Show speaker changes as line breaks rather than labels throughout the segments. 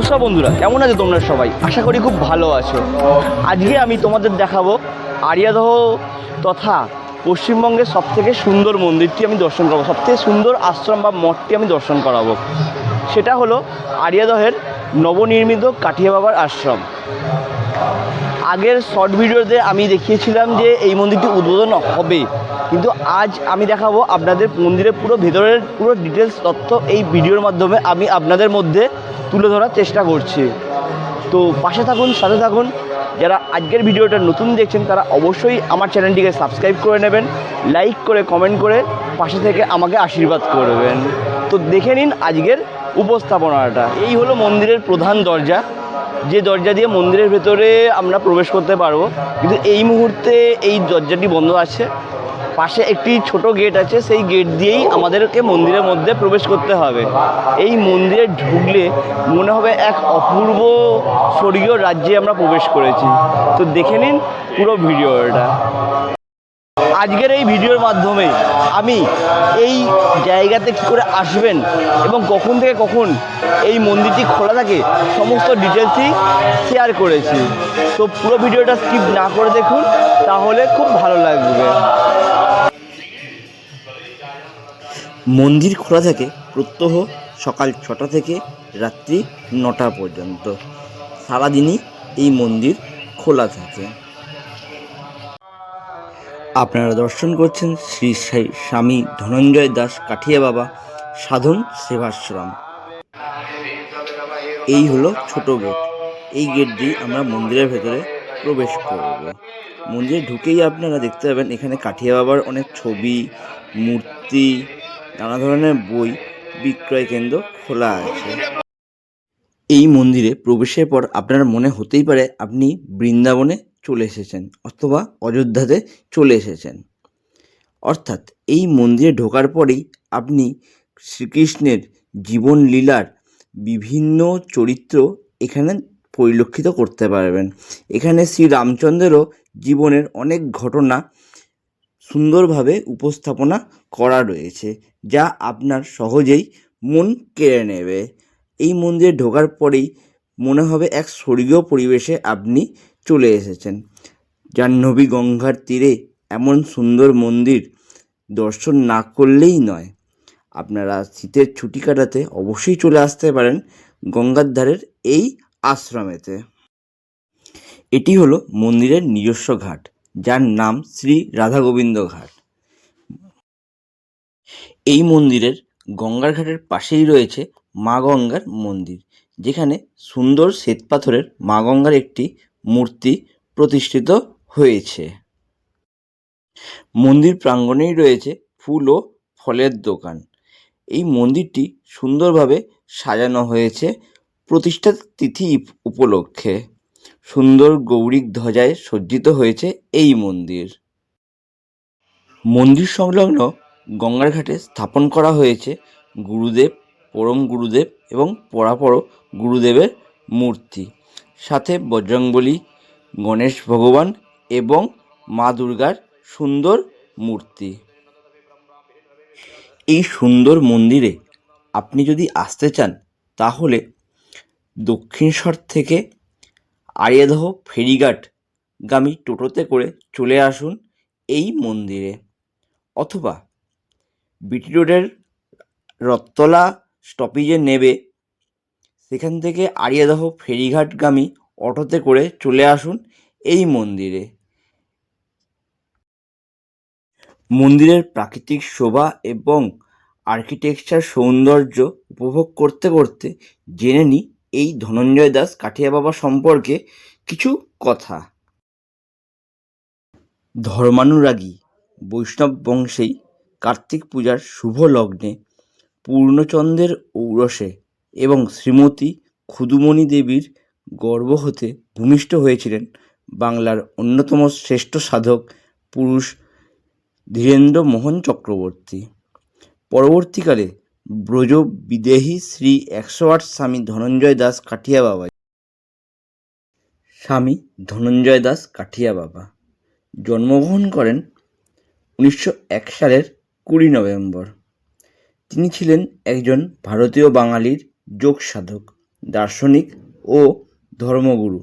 নমস্কার বন্ধুরা, কেমন আছো তোমরা সবাই? আশা করি খুব ভালো আছো। আজকে আমি তোমাদের দেখাবো আরিয়াদহ তথা পশ্চিমবঙ্গের সবথেকে সুন্দর মন্দিরটি আমি দর্শন করাবো, সবথেকে সুন্দর আশ্রম বা মঠটি আমি দর্শন করাবো। সেটা হলো আরিয়াদহের নবনির্মিত কাঠিয়া বাবার আশ্রম। আগের শর্ট ভিডিওতে আমি দেখিয়েছিলাম যে এই মন্দিরটি উদ্বোধন হবে। কিন্তু আজ আমি দেখাবো আপনাদের মন্দিরের পুরো ভেতরের পুরো ডিটেলস তথ্য এই ভিডিওর মাধ্যমে আমি আপনাদের মধ্যে তুলে ধরার চেষ্টা করছি। তো পাশে থাকুন, সাথে থাকুন। যারা আজকের ভিডিওটা নতুন দেখছেন, তারা অবশ্যই আমার চ্যানেলটিকে সাবস্ক্রাইব করে নেবেন, লাইক করে, কমেন্ট করে পাশে থেকে আমাকে আশীর্বাদ করবেন। তো দেখে নিন আজকের উপস্থাপনাটা। এই হলো মন্দিরের প্রধান দরজা। যে দরজা দিয়ে মন্দিরের ভেতরে আমরা প্রবেশ করতে পারব। কিন্তু এই মুহূর্তে এই দরজাটি বন্ধ আছে। পাশে একটি ছোট গেট আছে, সেই গেট দিয়েই আমাদেরকে মন্দিরের মধ্যে প্রবেশ করতে হবে। এই মন্দিরে ঢুকলে মনে হবে এক অপূর্ব স্বর্গীয় রাজ্যে আমরা প্রবেশ করেছি। তো দেখে নিন পুরো ভিডিওটা। আজকের এই ভিডিওর মাধ্যমে আমি এই জায়গাতে কী করে আসবেন এবং কখন থেকে কখন এই মন্দিরটি খোলা থাকে, সমস্ত ডিটেলসই শেয়ার করেছি। তো পুরো ভিডিওটা স্কিপ না করে দেখুন, তাহলে খুব ভালো লাগবে। মন্দির খোলা থাকে প্রত্যহ সকাল ছটা থেকে রাত্রি নটা পর্যন্ত। সারাদিনই এই মন্দির খোলা থাকে। আপনারা দর্শন করছেন শ্রী সাই- স্বামী ধনঞ্জয় দাস কাঠিয়া বাবা, সাধন সেবাশ্রম। এই হলো ছোট গেট। এই গেট দিয়ে আমরা মন্দিরের ভেতরে প্রবেশ করব। মন্দিরে ঢুকেই আপনারা দেখতে পাবেন এখানে কাঠিয়া বাবার অনেক ছবি, মূর্তি নানা ধরনের বই বিক্রয় কেন্দ্র খোলা আছে। এই মন্দিরে প্রবেশের পর আপনার মনে হতেই পারে আপনি বৃন্দাবনে চলে এসেছেন অথবা অযোধ্যাতে চলে এসেছেন। অর্থাৎ এই মন্দিরে ঢোকার পরেই আপনি শ্রীকৃষ্ণের জীবন লীলার বিভিন্ন চরিত্র এখানে পরিলক্ষিত করতে পারবেন। এখানে শ্রী রামচন্দ্রেরও জীবনের অনেক ঘটনা সুন্দরভাবে উপস্থাপনা করা রয়েছে, যা আপনার সহজেই মন কেড়ে নেবে। এই মন্দিরে ঢোকার পরেই মনে হবে এক স্বর্গীয় পরিবেশে আপনি চলে এসেছেন। জাহ্নবী গঙ্গার তীরে এমন সুন্দর মন্দির দর্শন না করলেই নয়। আপনারা শীতের ছুটি কাটাতে অবশ্যই চলে আসতে পারেন গঙ্গার ধারের এই আশ্রমেতে। এটি হলো মন্দিরের নিজস্ব ঘাট। যার নাম শ্রী রাধা গোবিন্দ ঘাট। এই মন্দিরের গঙ্গার ঘাটের পাশেই রয়েছে মা গঙ্গার মন্দির, যেখানে সুন্দর শ্বেতপাথরের মা গঙ্গার একটি মূর্তি প্রতিষ্ঠিত হয়েছে। মন্দির প্রাঙ্গণেই রয়েছে ফুল ও ফলের দোকান। এই মন্দিরটি সুন্দরভাবে সাজানো হয়েছে প্রতিষ্ঠা তিথি উপলক্ষে সুন্দর গৌরিক ধ্বজায় সজ্জিত হয়েছে এই মন্দির। মন্দির সংলগ্ন গঙ্গার ঘাটে স্থাপন করা হয়েছে গুরুদেব, পরম গুরুদেব এবং পরাপর গুরুদেবের মূর্তি। সাথে বজরংবলী গণেশ ভগবান এবং মা দুর্গার সুন্দর মূর্তি। এই সুন্দর মন্দিরে আপনি যদি আসতে চান, তাহলে দক্ষিণেশ্বর থেকে আরিয়াদহ ফেরিঘাট গামী টোটোতে করে চলে আসুন এই মন্দিরে। অথবা বিটি রোডের রত্তলা স্টপেজে নেবে, সেখান থেকে আরিয়াদহ ফেরিঘাটগামী অটোতে করে চলে আসুন এই মন্দিরে। মন্দিরের প্রাকৃতিক শোভা এবং আর্কিটেকচার সৌন্দর্য উপভোগ করতে করতে জেনে নিই এই ধনঞ্জয় দাস কাঠিয়া বাবা সম্পর্কে কিছু কথা। ধর্মানুরাগী বৈষ্ণব বংশেই কার্তিক পূজার শুভ লগ্নে পূর্ণচন্দ্রের ঔরসে এবং শ্রীমতী খুদুমণি দেবীর গর্ব হতে ভূমিষ্ঠ হয়েছিলেন বাংলার অন্যতম শ্রেষ্ঠ সাধক পুরুষ ধীরেন্দ্র মোহন চক্রবর্তী। পরবর্তীকালে ব্রজ বিদেহী শ্রী একশো আট স্বামী ধনঞ্জয় দাস কাঠিয়া বাবা। স্বামী ধনঞ্জয় দাস কাঠিয়া বাবা। জন্মগ্রহণ করেন উনিশশো এক সালের কুড়ি নভেম্বর। তিনি ছিলেন একজন ভারতীয় বাঙালির যোগ সাধক, দার্শনিক ও ধর্মগুরু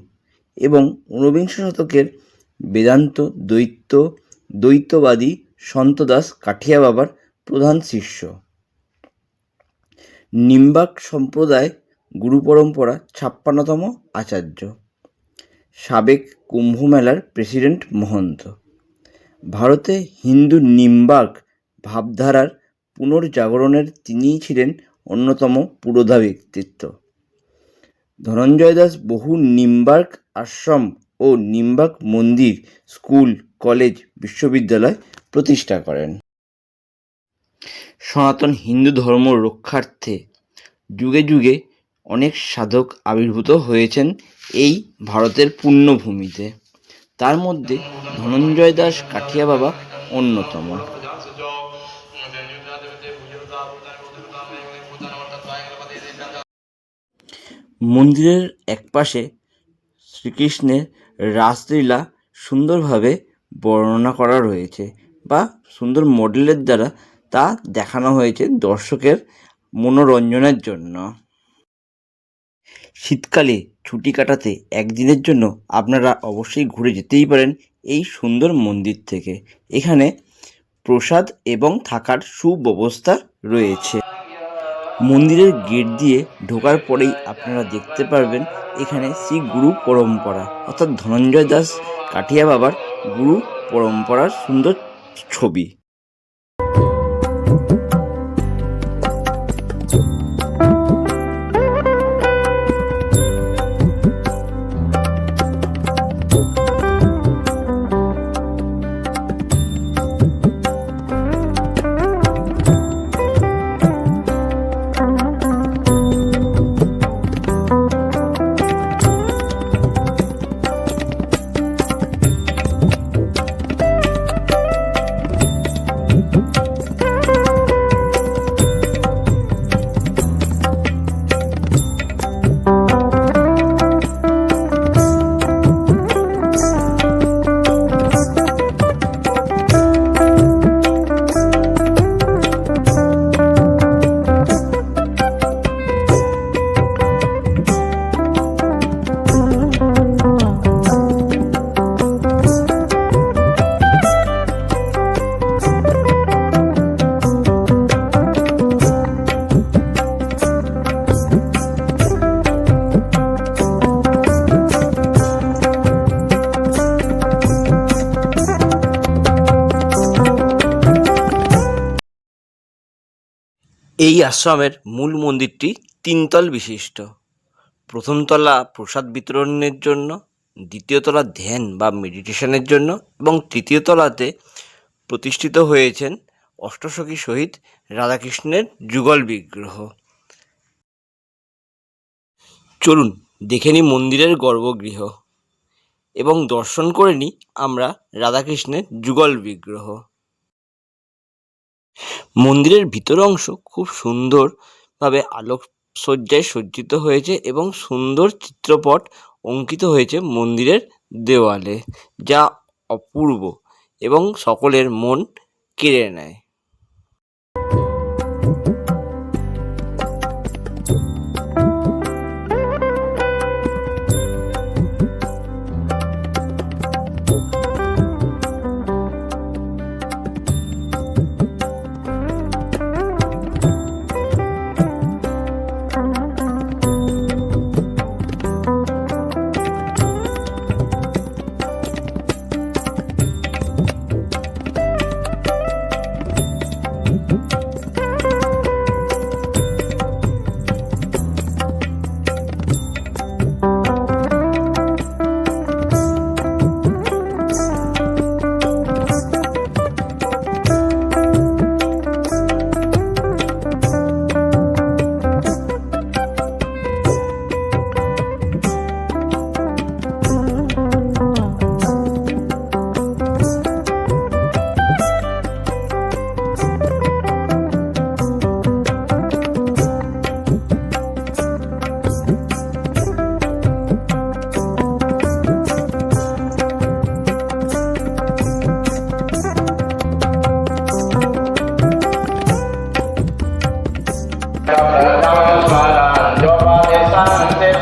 এবং ঊনবিংশ শতকের বেদান্ত দ্বৈত দ্বৈতবাদী সন্তদাস কাঠিয়া বাবার প্রধান শিষ্য। নিম্বাক সম্প্রদায় গুরু পরম্পরা ছাপ্পান্নতম আচার্য। সাবেক কুম্ভ মেলার প্রেসিডেন্ট মহন্ত। ভারতে হিন্দু নিম্বাক ভাবধারার পুনর্জাগরণের তিনিই ছিলেন অন্যতম পুরোধা ব্যক্তিত্ব। ধনঞ্জয় দাস বহু নিম্বার্ক আশ্রম ও নিম্বাক মন্দির, স্কুল, কলেজ, বিশ্ববিদ্যালয় প্রতিষ্ঠা করেন। সনাতন হিন্দু ধর্ম রক্ষার্থে যুগে যুগে অনেক সাধক আবির্ভূত হয়েছেন এই ভারতের পুণ্যভূমিতে তার মধ্যে ধনঞ্জয় দাস কাঠিয়া বাবা অন্যতম। মন্দিরের একপাশে শ্রীকৃষ্ণের রাসলীলা সুন্দরভাবে বর্ণনা করা রয়েছে বা সুন্দর মডেলের দ্বারা তা দেখানো হয়েছে দর্শকের মনোরঞ্জনের জন্য। শীতকালে ছুটি কাটাতে একদিনের জন্য আপনারা অবশ্যই ঘুরে যেতেই পারেন এই সুন্দর মন্দির থেকে। এখানে প্রসাদ এবং থাকার সুব্যবস্থা রয়েছে। মন্দিরের গেট দিয়ে ঢোকার পরেই আপনারা দেখতে পারবেন এখানে শ্রী গুরু পরম্পরা অর্থাৎ ধনঞ্জয় দাস কাঠিয়া বাবার গুরু পরম্পরার সুন্দর ছবি। এই আশ্রমের মূল মন্দিরটি তিনতল বিশিষ্ট। প্রথম তলা প্রসাদ বিতরণের জন্য, দ্বিতীয় তলা ধ্যান বা মেডিটেশনের জন্য এবং তৃতীয় তলাতে প্রতিষ্ঠিত হয়েছেন অষ্টসখী সহিত রাধাকৃষ্ণের যুগল বিগ্রহ। চলুন দেখে নিই মন্দিরের গর্ভগৃহ এবং দর্শন করে নিই আমরা রাধাকৃষ্ণের যুগল বিগ্রহ। মন্দিরের ভিতর অংশ খুব সুন্দরভাবে আলোকসজ্জায় সজ্জিত হয়েছে এবং সুন্দর চিত্রপট অঙ্কিত হয়েছে মন্দিরের দেওয়ালে, যা অপূর্ব এবং সকলের মন কেড়ে নেয়।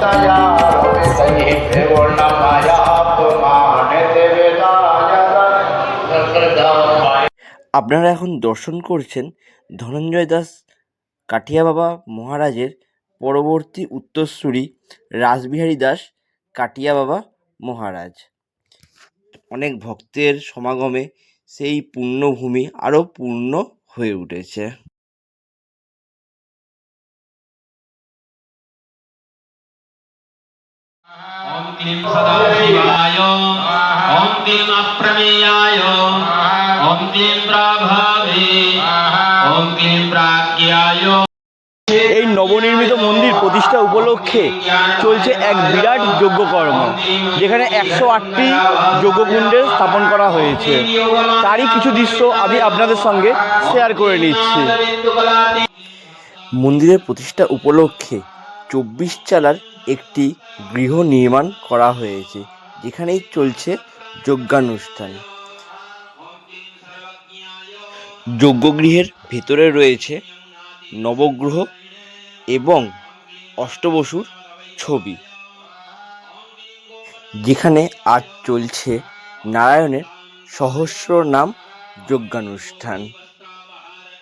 संततया विषये पूर्णमयापमानित विदाय सकृदमाय
আপনারা এখন দর্শন করছেন ধনঞ্জয় দাস কাঠিয়া বাবা মহারাজের পরবর্তী উত্তরসূরি রাসবিহারী দাস কাটিয়া বাবা মহারাজ অনেক ভক্তের সমাগমে সেই পুণ্যভূমি আরও পূর্ণ হয়ে উঠেছে
ॐ क्लीं सदाशिवाय ॐ क्लीं अप्रमेयाय ॐ क्लीं प्रभावे ॐ क्लीं प्राज्ञाय
এই নবনির্মিত মন্দির প্রতিষ্ঠা উপলক্ষে চলছে এক বিরাট যজ্ঞকর্ম যেখানে একশো আটটি যজ্ঞকুণ্ডের স্থাপন করা হয়েছে তারই কিছু দৃশ্য আমি আপনাদের সঙ্গে শেয়ার করে নিচ্ছি
মন্দিরের প্রতিষ্ঠা উপলক্ষে চব্বিশ চালার একটি গৃহ নির্মাণ করা হয়েছে, যেখানেই চলছে যজ্ঞানুষ্ঠান। যজ্ঞগৃহের ভেতরে রয়েছে নবগ্রহ এবং অষ্টবসুর ছবি। যেখানে আজ চলছে নারায়ণের সহস্র নাম যজ্ঞানুষ্ঠান।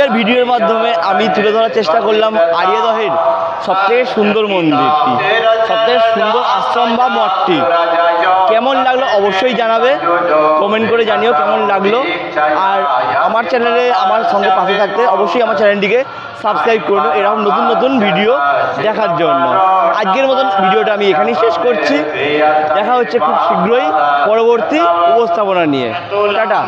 আজকের ভিডিওর মাধ্যমে আমি তুলে ধরার চেষ্টা করলাম আরিয়াদহের সবথেকে সুন্দর মন্দিরটি, সবথেকে সুন্দর আশ্রম বা মঠটি। কেমন লাগল অবশ্যই জানাবে কমেন্ট করে জানিও কেমন লাগল। আর আমার চ্যানেলে আমার সঙ্গে পাশে থাকতে অবশ্যই আমার চ্যানেলটিকে সাবস্ক্রাইব করে এরকম নতুন নতুন ভিডিও দেখার জন্য। আজকের মতন ভিডিওটা আমি এখানেই শেষ করছি। দেখা হচ্ছে খুব শীঘ্রই পরবর্তী উপস্থাপনা নিয়ে। টাটা।